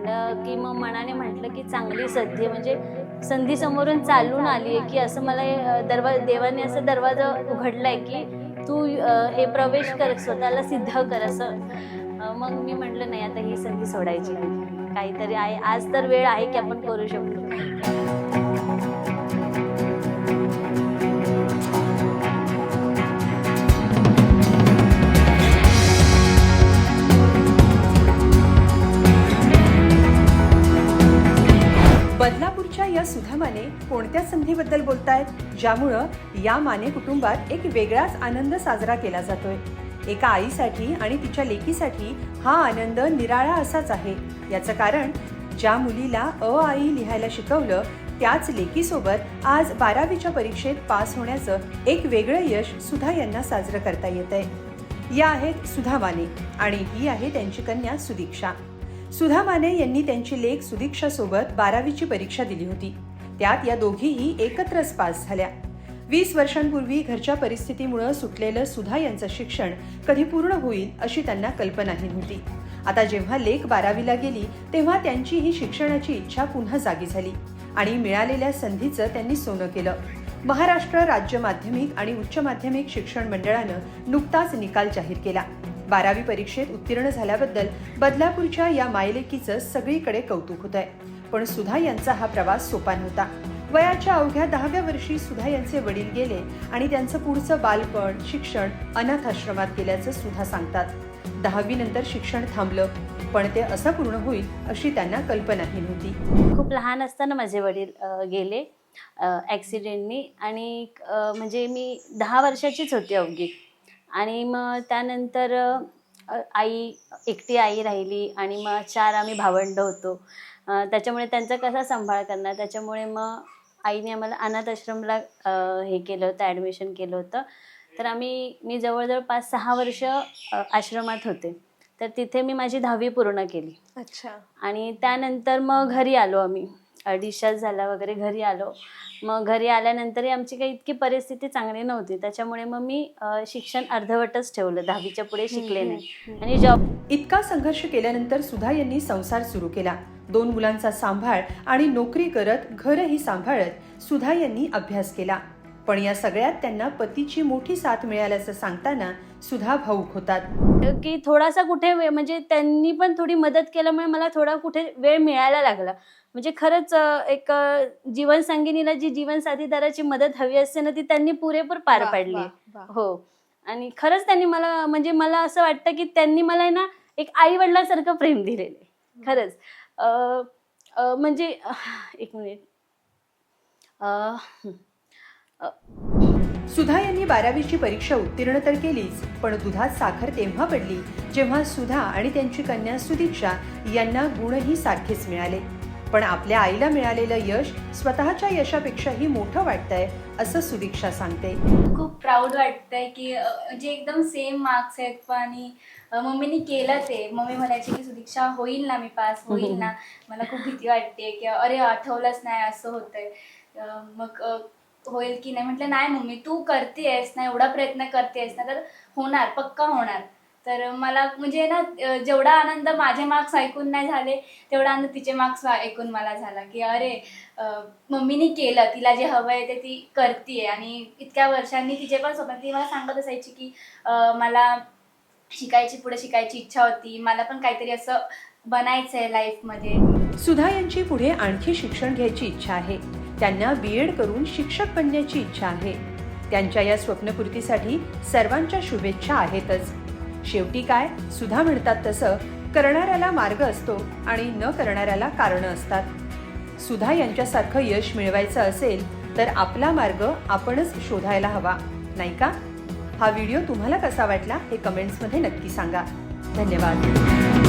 म्हटलं की मग मनाने म्हटलं की चांगली संधी म्हणजे संधी समोरून चालून आली आहे की असं मला दरवा देवाने असं दरवाजा उघडलाय की तू हे प्रवेश कर स्वतःला सिद्ध कर असं. मग मी म्हटलं नाही आता ही संधी सोडायची काहीतरी आहे आज तर वेळ आहे की आपण करू शकतो. वाढत्या संधीबद्दल बोलतायत ज्यामुळं या माने कुटुंबात एक वेगळाच आनंद साजरा केला जातोय. एका आईसाठी आणि तिच्या लेकीसाठी हा आनंद निराळा असाच आहे. याचं कारण ज्या मुलीला अ आई लिहायला शिकवलं त्याच लेकीसोबत आज बारावीच्या परीक्षेत पास होण्याचं एक वेगळं यश सुधा यांना साजरं करता येत आहे या आहेत सुधा माने आणि ही आहे त्यांची कन्या सुदीक्षा. सुधा माने यांनी त्यांची लेख सुदीक्षा सोबत बारावीची परीक्षा दिली होती. त्यात या दोघीही एकत्रच पास झाल्या. वीस वर्षांपूर्वी घरच्या परिस्थितीमुळे सुटलेलं सुधा यांचं शिक्षण कधी पूर्ण होईल अशी त्यांना कल्पनाही नव्हती. आता जेव्हा लेख बारावीला गेली तेव्हा त्यांची ही शिक्षणाची इच्छा पुन्हा जागी झाली आणि मिळालेल्या संधीचं त्यांनी सोनं केलं. महाराष्ट्र राज्य माध्यमिक आणि उच्च माध्यमिक शिक्षण मंडळानं नुकताच निकाल जाहीर केला. बारावी परीक्षेत उत्तीर्ण झाल्याबद्दल बदलापूरच्या या मायलेकीचं सगळीकडे कौतुक होत आहे पण सुधा यांचा हा प्रवास सोपा नव्हता. वयाच्या अवघ्या दहाव्या वर्षी सुधा यांचे वडील गेले आणि त्यांचं पुढचं बालपण शिक्षण अनाथ आश्रमात गेल्याचं सुधा सांगतात. दहावी नंतर शिक्षण थांबलं पण ते असं पूर्ण होईल अशी त्यांना कल्पनाही नव्हती. खूप लहान असताना माझे वडील गेले ॲक्सिडेंटनी आणि म्हणजे मी दहा वर्षाचीच होती अवघी. आणि मग त्यानंतर आई एकटी आई राहिली आणि मग चार आम्ही भावंड होतो. त्याच्यामुळे त्यांचा कसा सांभाळ करणार? त्याच्यामुळे मग आईने आम्हाला अनाथ आश्रमला हे केलं होतं ॲडमिशन केलं होतं. तर आम्ही मी जवळजवळ पाच सहा वर्ष आश्रमात होते. तर तिथे मी माझी दहावी पूर्ण केली. अच्छा. आणि त्यानंतर मग घरी आलो आम्ही. डिस्चार्ज झाला वगैरे घरी आलो. मग घरी आल्यानंतरही आमची काही इतकी परिस्थिती चांगली नव्हती. त्याच्यामुळे मग मी शिक्षण अर्धवटच ठेवलं. दहावीच्या पुढे शिकले नाही. आणि जॉब इतका संघर्ष केल्यानंतर सुधा यांनी संसार सुरू केला. दोन मुलांचा सांभाळ आणि नोकरी करत घरही सांभाळत सुधा यांनी अभ्यास केला. पण या सगळ्यात त्यांना पतीची मोठी साथ मिळाल्याचं सांगताना सुधा भाऊक होतात. की थोडासा कुठे म्हणजे त्यांनी पण थोडी मदत केल्यामुळे मला थोडा कुठे वेळ मिळायला लागला. म्हणजे खरंच एक जीवनसंगिनीला जी जीवनसाथीदाराची मदत हवी असते ना ती त्यांनी पुरेपूर पार पाडली. हो. आणि खरंच त्यांनी मला म्हणजे मला असं वाटतं की त्यांनी मला ना एक आई वडिलांसारखं प्रेम दिलेलं आहे. खरंच. म्हणजे एक मिनिट. सुधा यांनी बारावीची परीक्षा उत्तीर्ण तर केलीच पण दुधात साखर तेव्हा पडली जेव्हा सुधा आणि त्यांची कन्या सुदीक्षा यांना गुणही सारखेच मिळाले. पण आपल्या आईला मिळालेलं यश स्वतःच्या यशापेक्षाही मोठं वाटतंय असं सुदीक्षा सांगते. खूप प्राऊड वाटतंय की म्हणजे एकदम सेम मार्क्स आहेत पण आणि मम्मीने केलं ते. मम्मी म्हणायची की सुदीक्षा होईल ना मी पास होईल ना. मला खूप भीती वाटते की अरे आठवलंच नाही असं होतंय. मग होईल की नाही? म्हटलं नाही मम्मी तू करतेस ना एवढा प्रयत्न करतेस ना तर होणार पक्का होणार. तर मला म्हणजे ना जेवढा आनंद माझे मार्क्स ऐकून नाही झाले तेवढा आनंद तिचे मार्क्स ऐकून मला झाला की अरे मम्मीने मम्मीनी केलं तिला जे हवं आहे ते ती करतीये. आणि इतक्या वर्षांनी तिचे पण स्वप्न ती मला सांगत असायची की मला शिकायची पुढे शिकायची इच्छा होती. मला पण काहीतरी असं बनायचं आहे लाईफमध्ये. सुधा यांची पुढे आणखी शिक्षण घ्यायची इच्छा आहे. त्यांना बी एड करून शिक्षक बनण्याची इच्छा आहे. त्यांच्या या स्वप्नपूर्तीसाठी सर्वांच्या शुभेच्छा आहेतच. शेवटी काय? सुधा म्हणतात तसं करणाऱ्याला मार्ग असतो आणि न करणाऱ्याला कारणं असतात. सुधा यांच्यासारखं यश मिळवायचं असेल तर आपला मार्ग आपणच शोधायला हवा नाही का? हा व्हिडिओ तुम्हाला कसा वाटला हे कमेंट्समध्ये नक्की सांगा. धन्यवाद.